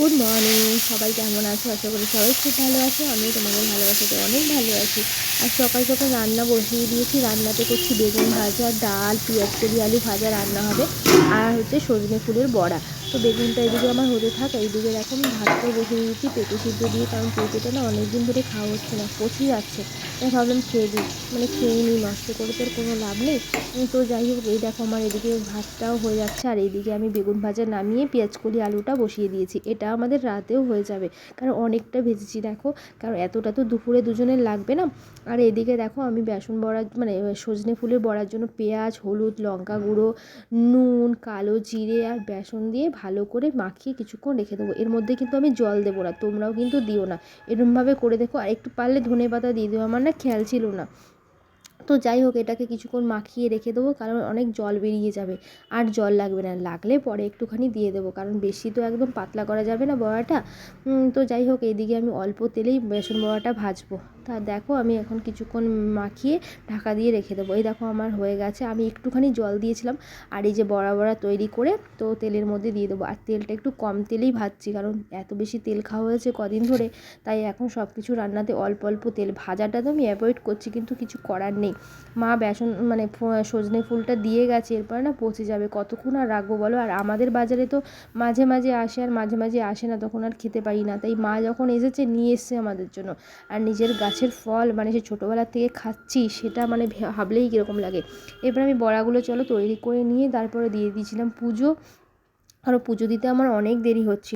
Good morning. সবাই কেমন আছো? আশা করি সবাই খুব ভালো আছে। আমিও তোমাদের ভালোবাসাতে অনেক ভালো আছি। আর সকাল সকাল রান্না বসিয়ে দিয়েছি। রান্নাতে করছি বেগুন ভাজা, ডাল, পেঁয়াজ করি, আলু ভাজা রান্না হবে। আর হচ্ছে সজনে ফুলের বড়া। তো বেগুনটা এদিকে আমার হতে থাক, এইদিকে দেখো আমি ভাতটাও বসে দিয়েছি, পেঁপে সিদ্ধ দিয়ে, কারণ পেঁপেটা না অনেক দিন ধরে খাওয়া হচ্ছে না, পচে যাচ্ছে। তাই ভাবলাম খেয়ে দিই মানে খেয়ে নিই নষ্ট করে তো আর কোনো লাভ নেই। তো যাই হোক, এই দেখো আমার এদিকে ভাতটাও হয়ে যাচ্ছে, আর এইদিকে আমি বেগুন ভাজা নামিয়ে পেঁয়াজ কলি আলুটা বসিয়ে দিয়েছি। এটা আমাদের রাতেও হয়ে যাবে, কারণ অনেকটা ভেজেছি দেখো, কারণ এতটা তো দুপুরে দুজনের লাগবে না। আর এদিকে দেখো আমি বেসন বড়ার মানে সজনে ফুলের বড়ার জন্য পেঁয়াজ, হলুদ, লঙ্কা গুঁড়ো, নুন, কালো জিরে আর বেসন দিয়ে ভালো করে মাখিয়ে কিছুক্ষণ রেখে দেবো। এর মধ্যে কিন্তু আমি জল দেবো না, তোমরাও কিন্তু দিও না। এরমভাবে করে দেখো, আর একটু পারলে ধনে পাতা দিয়ে দিও আমার না খেয়াল ছিল না। তো যাই হোক, এটাকে কিছুক্ষণ মাখিয়ে রেখে দেবো, কারণ অনেক জল বেরিয়ে যাবে। আর জল লাগবে না, লাগলে পরে একটুখানি দিয়ে দেবো, কারণ বেশি তো একদম পাতলা করা যাবে না বড়াটা। তো যাই হোক এইদিকে আমি অল্প তেলেই বেসন বড়াটা ভাজবো। তা দেখো আমি এখন কিছুক্ষণ মাখিয়ে ঢাকা দিয়ে রেখে দেবো। এই দেখো আমার হয়ে গেছে। আমি একটুখানি জল দিয়েছিলাম আর এই যে বড়া বড়া তৈরি করে তো তেলের মধ্যে দিয়ে দেবো। আর তেলটা একটু কম তেলেই ভাজছি কারণ এত বেশি তেল খাওয়া হয়েছে কদিন ধরে। তাই এখন সব কিছু রান্নাতে অল্প অল্প তেল। ভাজাটা তো আমি অ্যাভয়েড করছি কিন্তু কিছু করার নেই। মা বেসন মানে সজনে ফুলটা দিয়ে গেছে। এরপরে না পচে যাবে। কতক্ষণ আর রাখব বলো? আর আমাদের বাজারে তো মাঝে মাঝে আসে আর মাঝে মাঝে আসে না। তখন আর খেতে পারি না। তাই মা যখন এসেছে নিয়ে এসছে আমাদের জন্য। আর নিজের গাছের ফল মানে সে ছোটোবেলার থেকে খাচ্ছি সেটা মানে ভাবলেই কীরকম লাগে। এবার আমি বড়াগুলো চলো তৈরি করে নিয়ে তারপরে দিয়ে দিয়েছিলাম পুজো। আরও পুজো দিতে আমার অনেক দেরি হচ্ছে।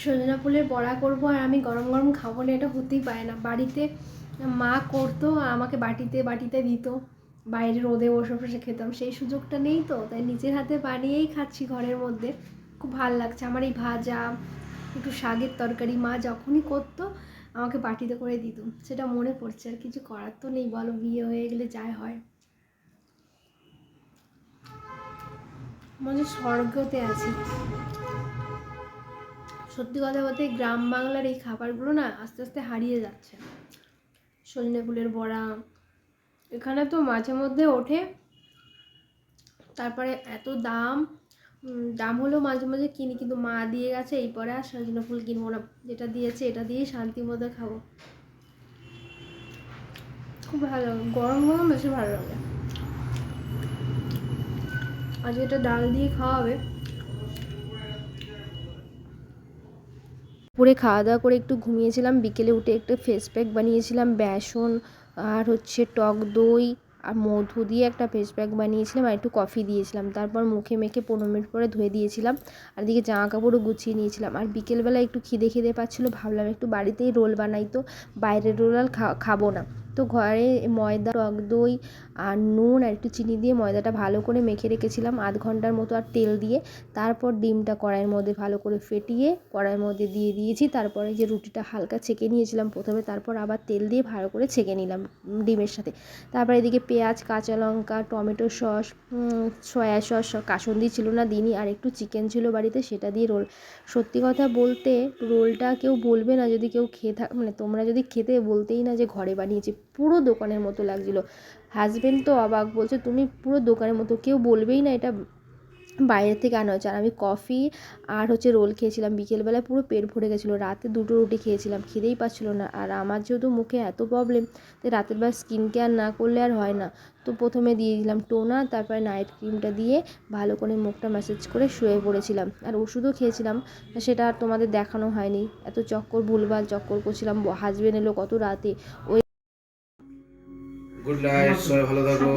সজনা ফুলের বড়া করব আর আমি গরম গরম খাব না, এটা হতেই পারে না। বাড়িতে মা করতো, আমাকে বাটিতে বাটিতে দিত। বাইরে রোদে বসে বসে খেতাম। সেই সুযোগটা নেই তো, তাই নিজের হাতে বানিয়েই খাচ্ছি ঘরের মধ্যে। খুব ভালো লাগছে। আমার এই ভাজা, একটু শাকের তরকারি মা যখনই করতো আমাকে বাটিতে করে দিত। সেটা মনে পড়ছে, আর কিছু করার তো নেই, বলো, বিয়ে হয়ে গেলে যাই হয়। মনে স্বর্গতে আছি। সত্যি কথা বলতে গ্রাম বাংলার এই খাবারগুলো না আস্তে আস্তে হারিয়ে যাচ্ছে। সজনে ফুলের বড়া, এখানে তো মাঝে মধ্যে ওঠে, তারপরে এত দাম দাম হলেও মাঝে মাঝে কিনি, কিন্তু মা দিয়ে গেছে, এই পরে আর সজনে ফুল কিনবো না। যেটা দিয়েছে, এটা দিয়েই শান্তি মতো খাব। খুব ভালো গরম গরম বেশি ভালো লাগে। আজ এটা ডাল দিয়ে খাওয়া হবে। খাওয়া দাওয়া করে একটু ঘুমিয়েছিলাম, বিকেলে উঠে একটু ফেস প্যাক বানিয়েছিলাম, বেসন আর হচ্ছে টক দই। আর মধু দিয়ে একটা ফেস প্যাক বানিয়েছিলাম আর একটু কফি দিয়েছিলাম। তারপর মুখে মেখে পনেরো মিনিট পরে ধুয়ে দিয়েছিলাম। আর দিকে জামা কাপড়ও গুছিয়ে নিয়েছিলাম। আর বিকেলবেলা একটু খিদে খিদে পাচ্ছিলো, ভাবলাম একটু বাড়িতেই রোল বানাই তো, বাইরের রোল আর খাব না। তো ঘরে ময়দা, টক দই আর নুন আর একটু চিনি দিয়ে ময়দাটা ভালো করে মেখে রেখেছিলাম আধ ঘণ্টার মতো আর তেল দিয়ে। তারপর ডিমটা কড়াইয়ের মধ্যে ভালো করে ফেটিয়ে কড়াইয়ের মধ্যে দিয়ে দিয়েছি। তারপরে যে রুটিটা হালকা ছেঁকে নিয়েছিলাম প্রথমে, তারপর আবার তেল দিয়ে ভালো করে ছেঁকে নিলাম ডিমের সাথে। তারপর এদিকে পেঁয়াজ, কাঁচা লঙ্কা, টমেটো সস সয়া সস, কাসন্দি ছিল না দিনই আর একটু চিকেন ছিল বাড়িতে, সেটা দিয়ে রোল। সত্যি কথা বলতে রোলটা কেউ বলবে না যদি কেউ খেয়ে থাক মানে তোমরা যদি খেতে বলতেই না যে ঘরে বানিয়েছি পুরো দোকানের মতো লাগছিল। হাজবেন্ড তো অবাক, বলছে, তুমি পুরো দোকানের মতো, কেউ বলবেই না এটা বাইরে থেকে আনা হয়েছে। আর আমি কফি আর হচ্ছে রোল খেয়েছিলাম। বিকেলবেলায় পুরো পেট ভরে গেছিল। রাতে দুটো রুটি খেয়েছিলাম, খিদেই পাচ্ছিলো না। আর আমার যেহেতু মুখে এত প্রবলেম তো রাতের বেলা স্কিন কেয়ার না করলে আর হয় না। তো প্রথমে দিয়ে দিলাম টোনার তারপরে নাইট ক্রিমটা দিয়ে ভালো করে মুখটা ম্যাসেজ করে শুয়ে পড়েছিলাম। আর ওষুধও খেয়েছিলাম, সেটা আর তোমাদের দেখানো হয়নি। এত চক্কর, ভুলভাল চক্কর করছিলাম। হাজবেন্ড এলো কত রাতে? ওই গুড নাইট সবাই ভালো থাকো।